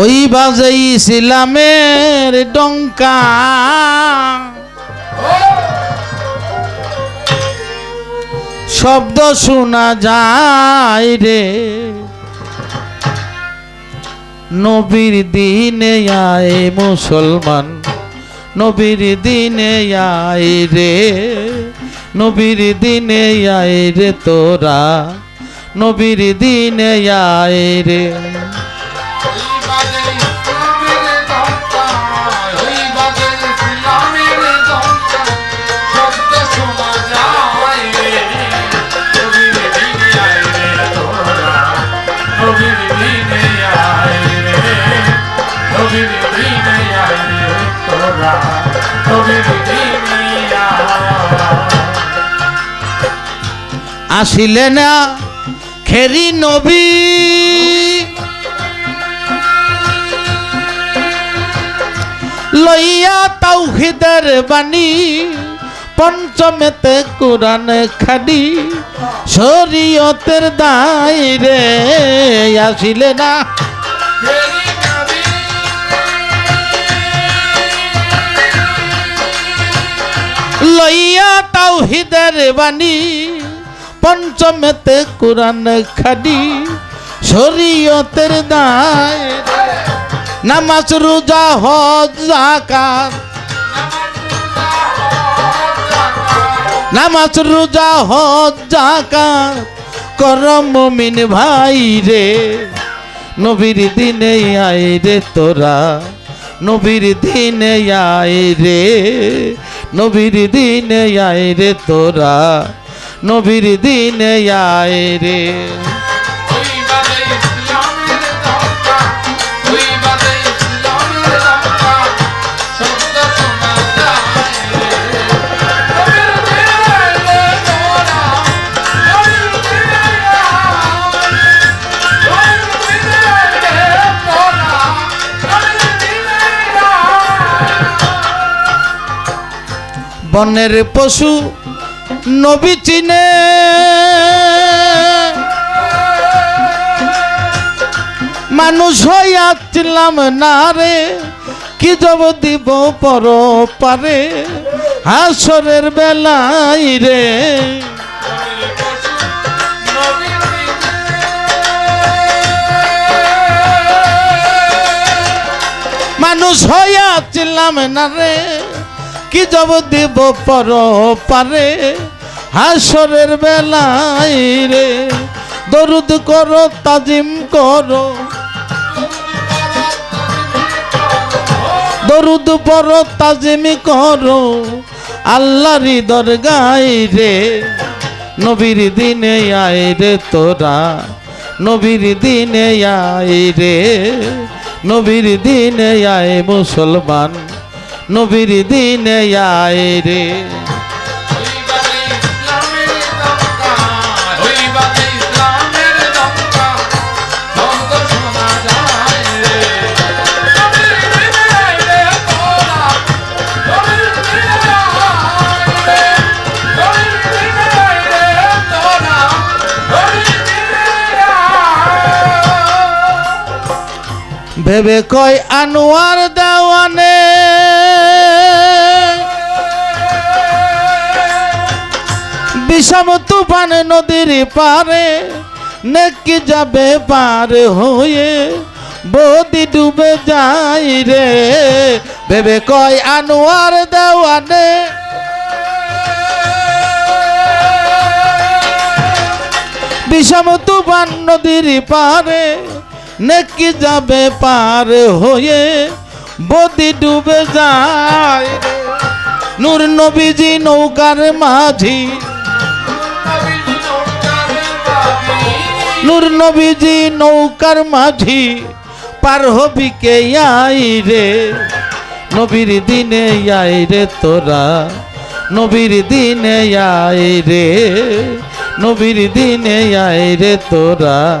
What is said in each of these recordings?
ওই বাজেই ইসলামের ডঙ্কা। শব্দ শোনা যায় রে। নবীর দিনে আয় মুসলমান, নবীর দিনে আয় রে। নবীর দিনে আয় রে তোরা, নবীর দিনে আয় রে। আসিলে না খেরি নবী। লইয়া তাওহিদের বাণী, পঞ্চমেতে কোরআন খাডি শরীয়তের দায় রে আসিলে না। লইয়া তাওহিদের বাণী পঞ্চমেতে কোরআন খাডি শরীয়তের দায়। নামাজ, রোজা, হজ নামাজ, রোজা, হজ জাকাত কর মমিন ভাই রে, নবীর দিনে আয় রে তোরা। নবীর দিনে আয় রে, নবীর দিনে আয় রে তোরা। নবীর দিনে আয় রে। বনের পশু নবী চিনে। মানুষ হইয়াছিলাম না রে, কি জব দিব পর পারে, হাসরের বেলায় রে। মানুষ হইয়াছিলাম না রে, কি জব দিব পর পারে হাসরের বেলায় রে, দরুদ করো, তাজিম করো। দরুদ পর তাজিম করো। আল্লাহরি দরগাই রে, নবীর দিনে আয় রে তোরা। নবীর দিনে আয় রে, নবীর দিনে আয় মুসলমান। নবীর দিনে আয় রে। ভেবে কয় আনোয়ার দেওয়ানে। বিষম তুফান নদীর পারে, নেকি যাবে পার হয়ে, বদি ডুবে যাই রে। ভেবে কয় আনোয়ার দেওয়ানে। বিষম তুফান নদীর পারে নেকি যাবে পার হয়ে, বদি ডুবে যায় নূর নবীজি নৌকার মাঝি। নূর নবীজি নৌকার মাঝি, পার হবি কে আই রে? নবীর দিনে আই রে তোরা, নবীর দিনে আই রে। নবীর দিনে আয় রে তোরা।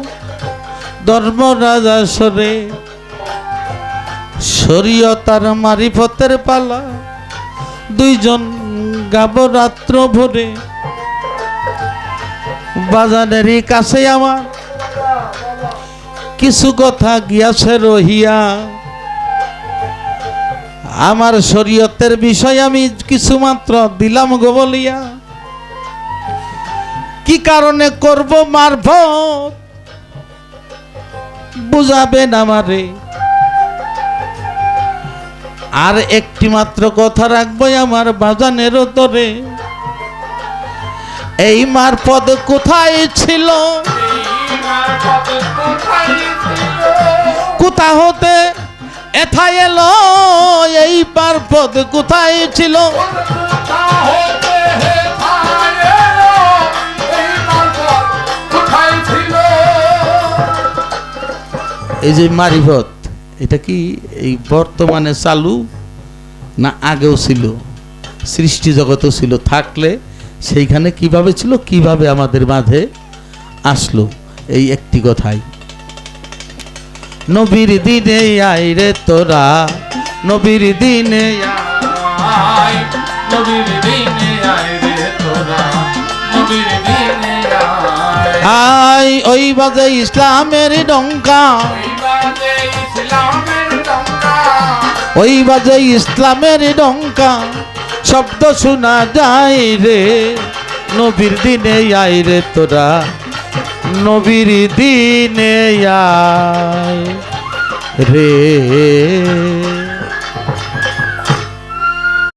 ধর্মরাজা সরে। শরীয়তার মারিফতের পালা। দুইজন গাব রাত্র ভরে বাজারেরই কাছে আমার কিছু কথা গিয়াছে রহিয়া। আমার শরীয়তের বিষয় আমি কিছু মাত্র দিলাম গো বলিয়া। কি কারণে করব মারফত? বুঝাবেন আমারে। আর একটি মাত্র কথা রাখব আমার বাজানের তরে এই মারপদ কোথায় ছিল? কোথা হতে এথায় এলো? এই মারপদ কোথায় ছিল? এই যে মারিফত, এটা কি এই বর্তমানে চালু না আগেও ছিল? সৃষ্টি জগতও ছিল। থাকলে সেইখানে কীভাবে ছিল? কীভাবে আমাদের মাঝে আসলো? এই একটি কথাই। নবীর দিনে আই রে তোরা, নবীর দিনে আয় রে তোরা, নবীর আই ওই বাজে ইসলামের ডঙ্কা। ওই বাজে ইসলামের ডঙ্কা শব্দ শোনা যায় রে, নবীর দিনে আয় রে তোরা। নবীর দিনে আয় রে।